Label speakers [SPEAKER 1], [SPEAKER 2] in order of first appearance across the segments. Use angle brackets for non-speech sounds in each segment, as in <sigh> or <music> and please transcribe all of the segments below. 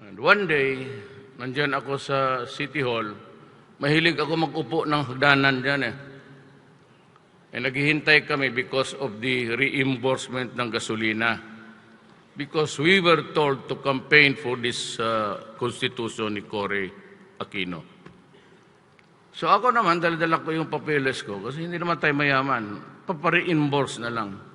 [SPEAKER 1] And one day, nandyan ako sa City Hall, mahilig ako mag-upo ng hagdanan dyan eh. Eh, naghihintay kami because of the reimbursement ng gasolina. Because we were told to campaign for this uh, constitution ni Cory Aquino. So ako naman, dala-dala ko yung papeles ko kasi hindi naman tayo mayaman. Papare-invoice na lang.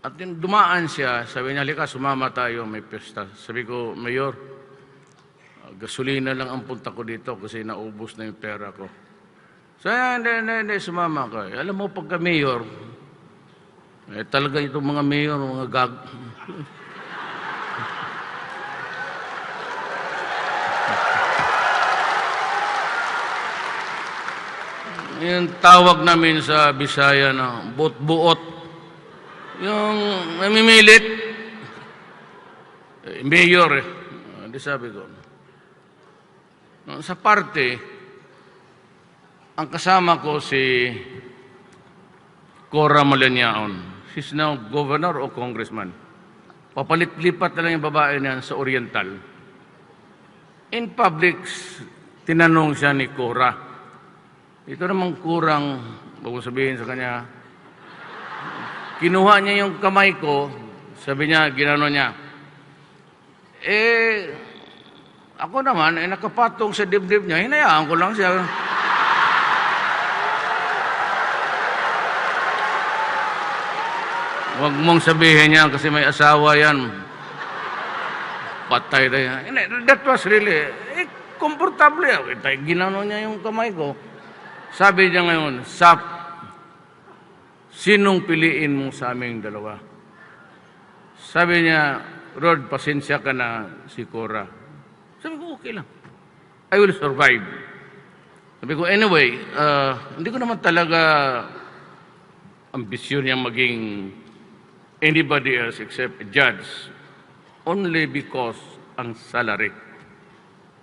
[SPEAKER 1] At yung dumaan siya, sabi niya, halika, sumama tayo, may pesta. Sabi ko, Mayor, uh, gasolina lang ang punta ko dito kasi naubos na yung pera ko. So, hindi, hindi, hindi, sumama ka. Alam mo, pagka mayor, eh, talaga itong mga mayor, mga gag... <laughs> Yung tawag namin sa Bisaya na buot-buot. Yung namimilit. Eh, mayor eh. Ah, Di sabi ko. Sa parte, ang kasama ko si Cora Malaniaon. She's now governor o congressman. Papalit-lipat na lang yung babae niyan sa Oriental. In public, tinanong siya ni Cora. Ito namang kurang, bago sabihin sa kanya, kinuha niya yung kamay ko, sabi niya, ginano niya, eh, ako naman, eh, nakapatong sa dibdib niya, hinayaan ko lang siya. Huwag mong sabihin yan kasi may asawa yan. Patay na yan. That was really, eh, komportable ginano niya yung kamay ko. Sabi niya ngayon, Sap, sinong piliin mo sa aming dalawa? Sabi niya, Rod, pasensya ka na si Cora. Sabi ko, okay lang. I will survive. Sabi ko, anyway, uh, hindi ko naman talaga ambisyon niya maging anybody else except a judge only because ang salary.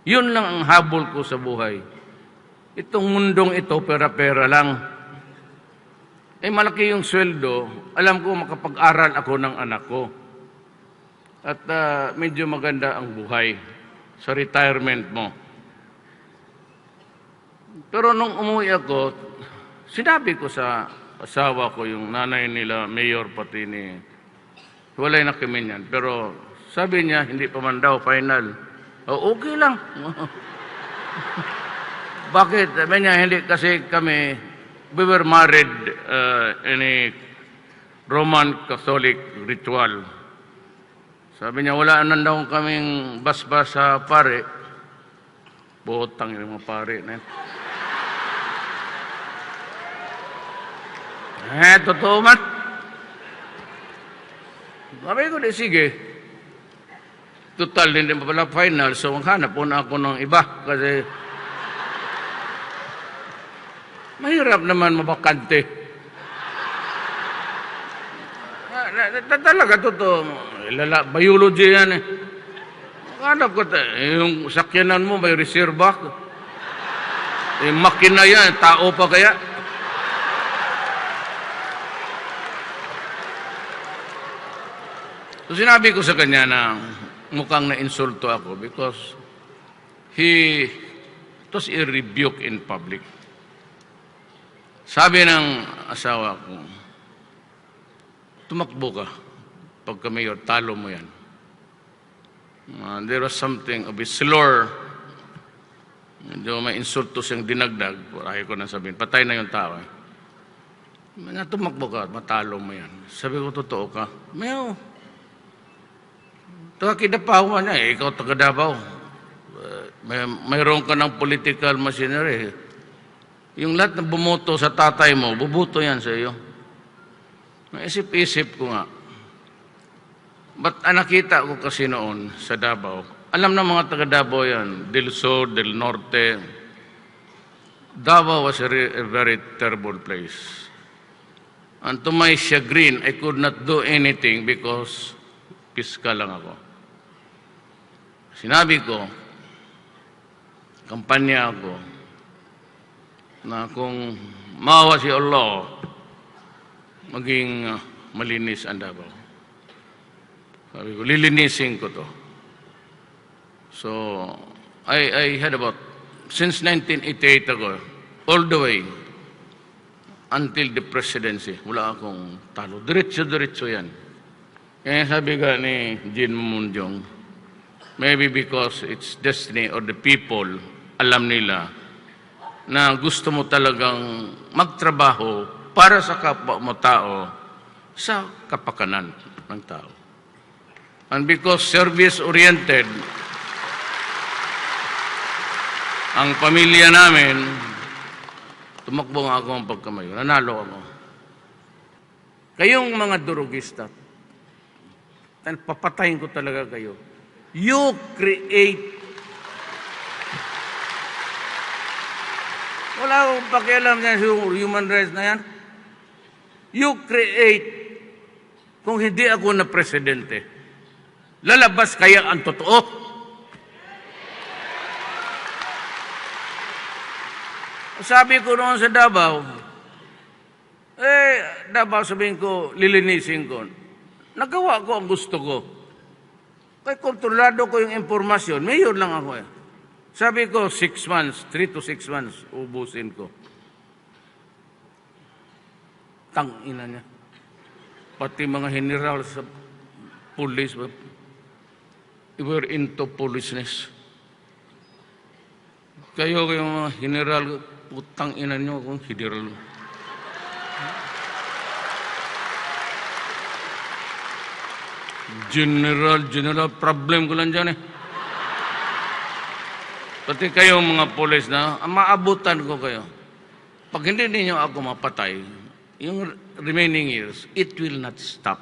[SPEAKER 1] Yun lang ang habol ko sa buhay. Itong mundong ito, pera-pera lang. Eh, malaki yung sweldo. Alam ko, makapag-aral ako ng anak ko. At ah, medyo maganda ang buhay sa retirement mo. Pero nung umuwi ako, sinabi ko sa asawa ko, yung nanay nila, mayor pati ni... Walay na kami niyan. Pero sabi niya, hindi pa man daw final. O, okay lang. <laughs> Bakit? Sabi niya, hindi kasi kami, we were married uh, in a Roman Catholic ritual. Sabi niya, wala na daw kaming basbas sa pare. Butang yung mga pare na. <laughs> Eh, totoo man. Sabi ko, di sige. Total, hindi pa pala final, so maghanap po na ako ng iba kasi mahirap naman mabakante. Ah, Talaga, totoo. Lala, biology yan eh. Hanap ko, eh, yung sakyanan mo, may reserva. Yung makina yan, tao pa kaya? So sinabi ko sa kanya na mukhang na-insulto ako because he it was a rebuke in public. Sabi ng asawa ko, tumakbo ka. Pagka mayor, talo mo yan. Uh, there was something of a slur. Medyo may insulto siyang dinagdag. Ayaw ko na sabihin. Patay na yung tao. Eh. Mga tumakbo ka, matalo mo yan. Sabi ko, totoo ka. Mayo, Taga Kidapaw na eh, ikaw taga Davao. Uh, may, mayroon ka ng political machinery. Yung lahat na bumoto sa tatay mo, bubuto yan sa iyo. Naisip-isip ko nga. Ba't ah, nakita ko kasi noon sa Davao, alam na mga taga Davao yan, Del Sur, Del Norte. Davao was a, a very terrible place. And to my chagrin, I could not do anything because piska lang ako. Sinabi ko, kampanya ako, na kung maawa si Allah, maging uh, malinis ang Davao. Sabi ko, lilinisin ko to. So, I, I had about, since 1988 ago, all the way, until the presidency, wala akong talo. Diretso-diretso yan. Kaya sabi ka ni Jin Munjong, maybe because it's destiny or the people, alam nila na gusto mo talagang magtrabaho para sa kapwa mo tao sa kapakanan ng tao. And because service-oriented, ang pamilya namin, tumakbo nga ako ang pagkamayo. Nanalo ako. Kayong mga durugista, papatayin ko talaga kayo. You create Wala akong pakialam dyan sa human rights na yan. You create kung hindi ako na presidente. Lalabas kaya ang totoo? Sabi ko noon sa Davao, eh, Davao sabihin ko, lilinisin ko. Nagawa ko ang gusto ko. Kaya kontrolado ko yung impormasyon, mayor lang ako eh. Sabi ko, six months, three to six months, ubusin ko. Tang ina niya. Pati mga general sa police, were into policeness. Kayo, kayo mga general, putang ina niyo kung general. General, general, problem ko lang dyan eh. Pati kayo mga polis na, ah, maabutan ko kayo. Pag hindi ninyo ako mapatay, yung remaining years, it will not stop.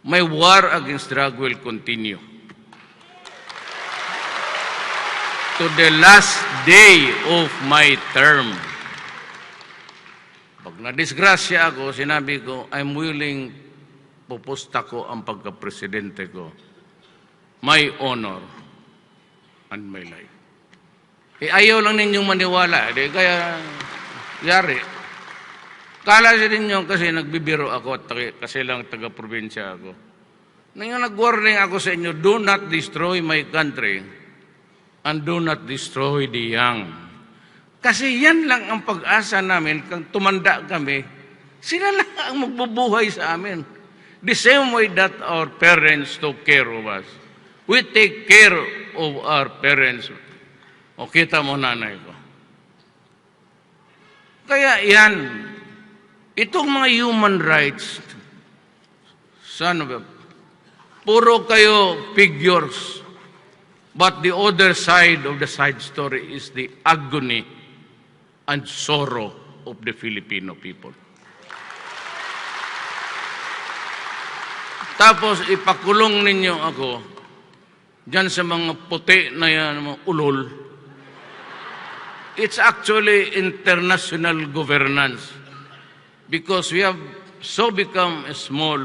[SPEAKER 1] My war against drug will continue. To the last day of my term. Pag nadisgrasya ako, sinabi ko, I'm willing, pupusta ko ang pagka-presidente ko. My honor and my life. Eh, ayaw lang ninyong maniwala. Eh, kaya, yari. Kala siya ninyo kasi nagbibiro ako at kasi lang taga-probinsya ako. Ngayon nag-warning ako sa inyo, do not destroy my country and do not destroy the young. Kasi yan lang ang pag-asa namin, kung tumanda kami, sila lang ang magbubuhay sa amin. The same way that our parents took care of us. We take care of our parents. O kita mo nanay ko. Kaya yan, itong mga human rights, son of a, puro kayo figures. But the other side of the side story is the agony and sorrow of the Filipino people. Tapos ipakulong ninyo ako dyan sa mga puti na yan, mga ulol. It's actually international governance because we have so become small.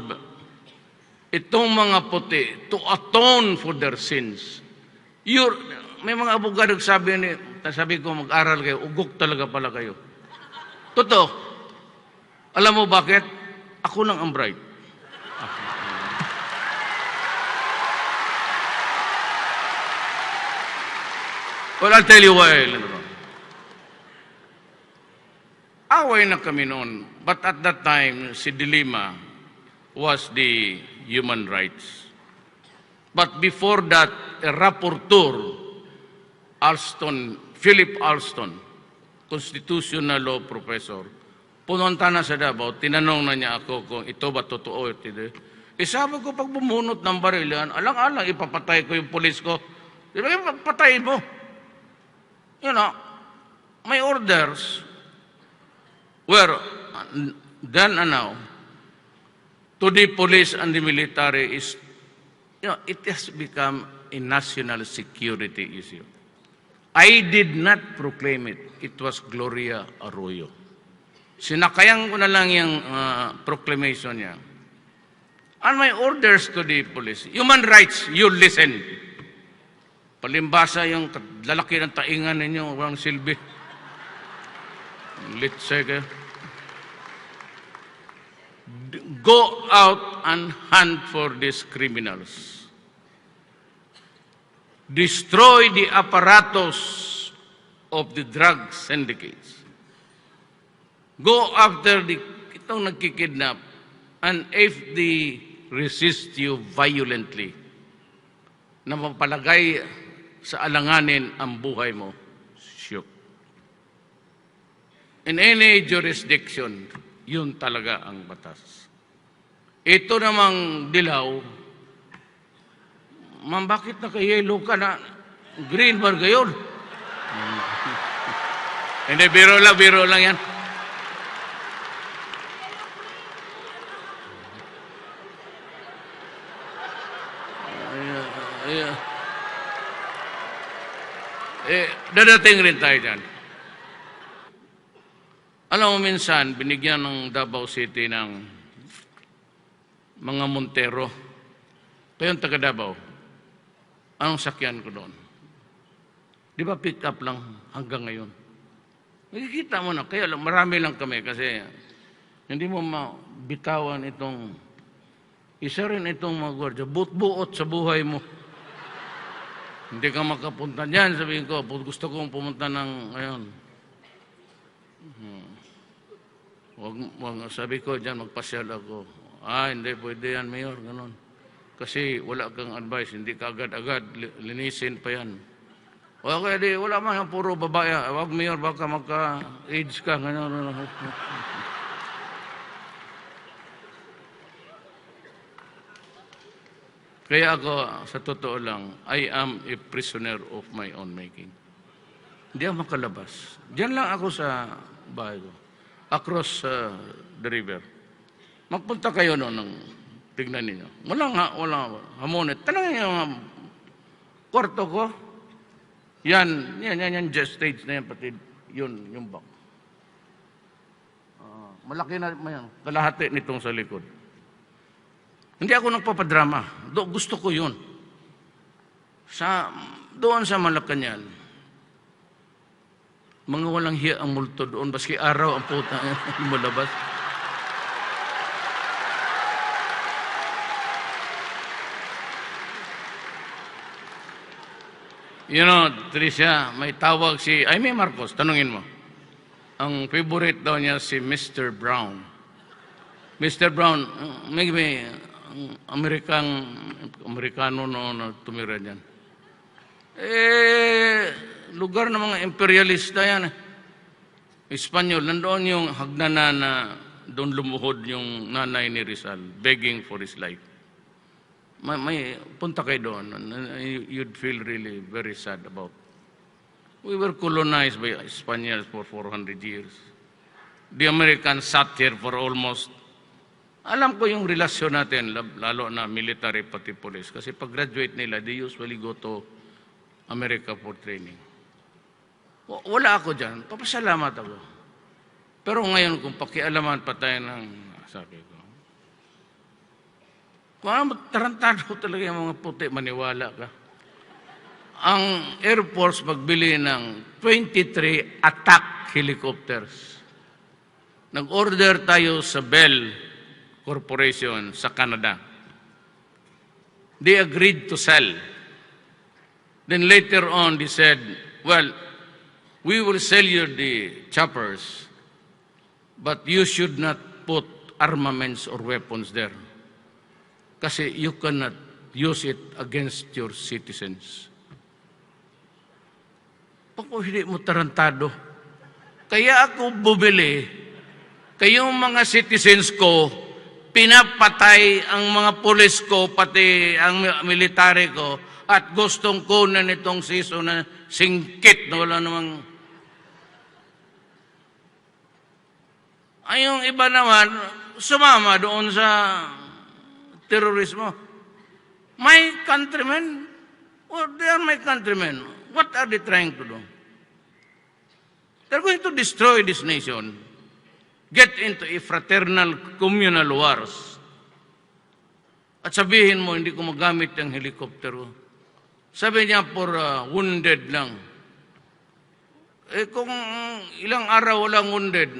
[SPEAKER 1] Itong mga puti, to atone for their sins. You're, may mga abogado sabi ni, sabi ko mag-aral kayo, ugok talaga pala kayo. Totoo. Alam mo bakit? Ako nang ang bright. Well, I'll tell you why. Leandro. Away na kami noon. But at that time, si Dilima was the human rights. But before that, a rapporteur, Alston, Philip Alston, constitutional law professor, pumunta na sa Davao, tinanong na niya ako kung ito ba totoo. Ito, ito. Eh ko, pag bumunot ng barilan, alang-alang, ipapatay ko yung polis ko. Di ba, patayin mo. You know, my orders were then and now to the police and the military is, you know, it has become a national security issue. I did not proclaim it. It was Gloria Arroyo. Sinakayan ko na lang yung uh, proclamation niya. And my orders to the police, human rights, you listen. Palimbasa yung lalaki ng taingan ninyo, walang silbi. Litsay kayo. D- Go out and hunt for these criminals. destroy the apparatus of the drug syndicates. Go after the itong nagkikidnap and if they resist you violently, na mapalagay sa alanganin ang buhay mo, shoot. In any jurisdiction, yun talaga ang batas. Ito namang dilaw, ma'am, bakit naka-yellow ka na? Green ba gayon? <laughs> Hindi, biro lang, biro lang yan. Ayan, ayan. Eh, dadating rin tayo dyan. Alam mo, minsan, binigyan ng Davao City ng mga Montero. Kayong taga Davao, anong sakyan ko doon? Di ba pick up lang hanggang ngayon? Nakikita mo na, kaya lang, marami lang kami kasi hindi mo mabitawan itong, isa rin itong mga gwardiya, buot-buot sa buhay mo. Hindi ka makapunta dyan, sabihin ko, "Put- gusto kong pumunta ng, ngayon. Hmm. Wag, wag, sabi ko dyan, magpasyal ako. Ah, hindi, pwede yan, Mayor, ganun. Kasi wala kang advice, hindi ka agad-agad, li- linisin pa yan. O kaya di, wala man, puro babae. Wag, Mayor, baka magka-AIDS ka, ganun. Kaya ako, sa totoo lang, I am a prisoner of my own making. Hindi ako makalabas. Diyan lang ako sa bahay ko. Across uh, the river. Magpunta kayo noon ng tignan ninyo. Wala nga, wala nga. Hamonit. Tanongin niyo ang kwarto ko. Yan, yan, yan, yan, just stage na yan, pati yun, yung bak. Ah, malaki na yan. Kalahati nitong sa likod. Hindi ako nagpapadrama. Do, gusto ko yun. Sa, doon sa Malacanang, mga walang hiya ang multo doon, baski araw ang puta <laughs> lumalabas. You know, Tricia, may tawag si Aimee Marcos, tanungin mo. Ang favorite daw niya si Mr. Brown. Mr. Brown, may, may ang Amerikang, Amerikano noon na tumira dyan. Eh, lugar ng mga imperialista yan. Espanyol, nandoon yung hagnanan na doon lumuhod yung nanay ni Rizal, begging for his life. May, may punta kayo doon. You- You'd feel really very sad about. We were colonized by Spaniards for 400 years. The Americans sat here for almost alam ko yung relasyon natin, lalo na military pati police. Kasi pag graduate nila, they usually go to America for training. Wala ako dyan. Papasalamat ako. Pero ngayon, kung pakialaman pa tayo ng sabi ko, kung ano, tarantado <laughs> talaga yung mga puti, maniwala ka. Ang Air Force magbili ng 23 attack helicopters. Nag-order tayo sa Bell Corporation sa Canada. They agreed to sell. Then later on, they said, well, we will sell you the choppers, but you should not put armaments or weapons there. Kasi you cannot use it against your citizens. Ako hindi mo tarantado. Kaya ako bumili, kayong mga citizens ko, pinapatay ang mga pulis ko, pati ang mi- military ko, at gustong kunan itong siso na singkit na wala namang... Ay, yung iba naman, sumama doon sa terorismo. My countrymen, well, they are my countrymen. What are they trying to do? They're going to destroy this nation, get into a fraternal communal wars. At sabihin mo, hindi ko magamit ang helikoptero. Sabi niya, for uh, wounded lang. Eh kung ilang araw walang wounded,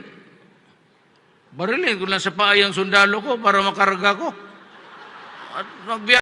[SPEAKER 1] barilin ko lang sa paa yung sundalo ko para makarga ko. At magbiya